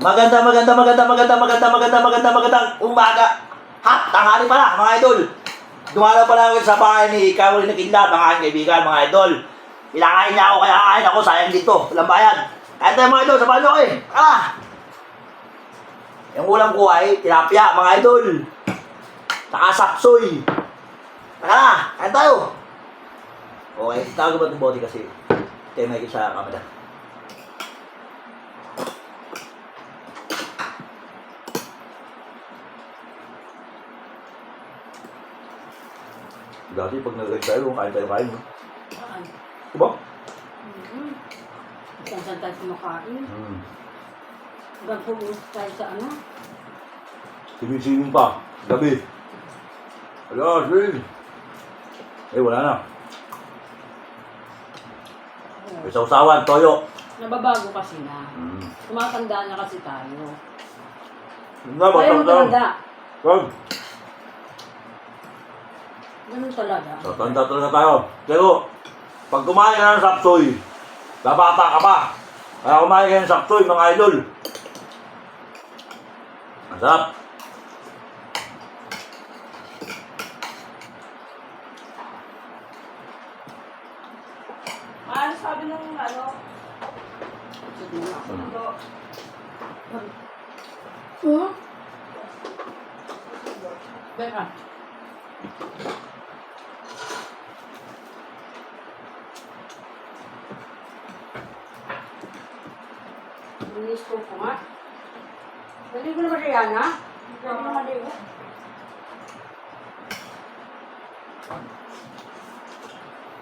Maganda, maganda, maganda, maganda, maganda, maganda, maganda, magandang umaga. Hat, tanghali pala, mga idol. Dumalaw pala ako sa bahay ni Carol na Kinlat, mga aking kaibigan, mga idol. Pinakain niya ako, kaya kain ako, sayang dito, walang bayan. Kaya tayo mga idol, niyo ko eh. Ah! Yung ulam ko ay tilapia, mga idol. Saka sapsoy. Tara na, kain tayo. Okay, tago ba itong bote kasi? Tayo may sa kamera. Dati pag nag-ride tayo, kain tayo kain. no? Saan? Diba? Mm-hmm. Saan saan tayo kumakain? Hmm. Pumunta tayo sa ano? Simisingin pa. Gabi. Ala, Shin. Eh, wala na. May sausawan, toyo. Nababago kasi na. Hmm. Tumatanda na kasi tayo. Yun nga, Tayo matanda. tanda. Wag. Ganun talaga. Tatanda talaga tayo. Pero, pag kumain ka ng sapsoy, babata ka pa. Kaya kumain ka ng sapsoy, mga idol. Masarap. Ano sabi nung ano? Sige na. Mundo? Hmm? Beka. 你说什么？那你不能把这眼拿，不要弄上这个。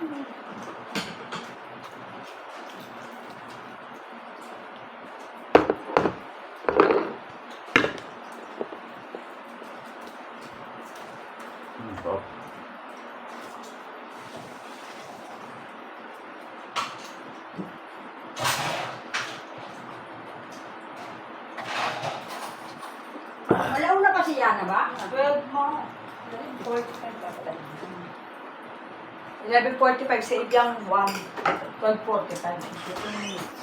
嗯。嗯，好。Si Yana ba? 12 mo. 11.45 dapat. 11.45 sa ibyang 1. 12.45. 15 minutes.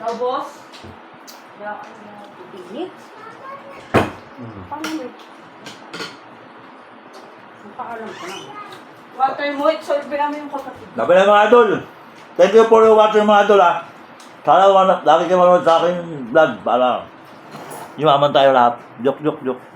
Ikaw, boss? Yeah, ano, Init. Hmm. Paano mo? Napakalam ko na. Water mo, itsolve namin yung kapatid. Labi na mga idol. Thank you for watching mga idol ha. Sana lagi kayo manood sa akin vlog para yumaman tayo lahat. Joke, joke, joke.